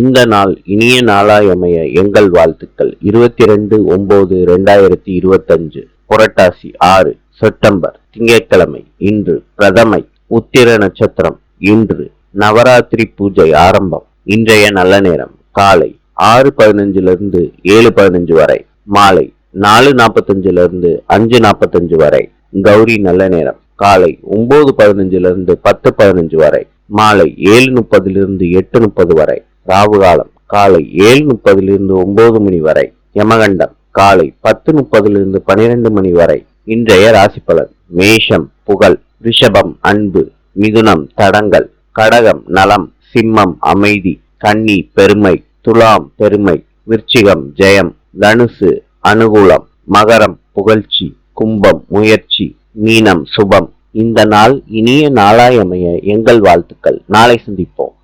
இந்த நாள் இனிய நாளாயமைய எங்கள் வாழ்த்துக்கள். இருபத்தி ரெண்டு ஒன்பது ரெண்டாயிரத்தி இருபத்தஞ்சு புரட்டாசி ஆறு செப்டம்பர் திங்கட்கிழமை இன்று பிரதமை உத்திர நட்சத்திரம் இன்று நவராத்திரி பூஜை ஆரம்பம். இன்றைய நல்ல நேரம் காலை ஆறு பதினஞ்சிலிருந்து ஏழு பதினஞ்சு வரை மாலை நாலு நாற்பத்தஞ்சிலிருந்து அஞ்சு நாற்பத்தஞ்சு வரை. கௌரி நல்ல நேரம் காலை ஒன்பது பதினஞ்சிலிருந்து பத்து பதினஞ்சு வரை மாலை ஏழு முப்பதிலிருந்து எட்டு முப்பது வரை. ராகு காலம் காலை ஏழு முப்பதிலிருந்து ஒன்பது மணி வரை. யமகண்டம் காலை பத்து முப்பதிலிருந்து பனிரெண்டு மணி வரை. இன்றைய ராசி பலன் மேஷம் புகழ் ரிஷபம் அன்பு மிதுனம் தடங்கள் கடகம் நலம் சிம்மம் அமைதி கன்னி பெருமை துலாம் பெருமை விருச்சிகம் ஜெயம் தனுசு அனுகூலம் மகரம் புகழ்ச்சி கும்பம் முயற்சி மீனம் சுபம். இந்த நாள் இனிய நாளாயமைய எங்கள் வாழ்த்துக்கள். நாளை சந்திப்போம்.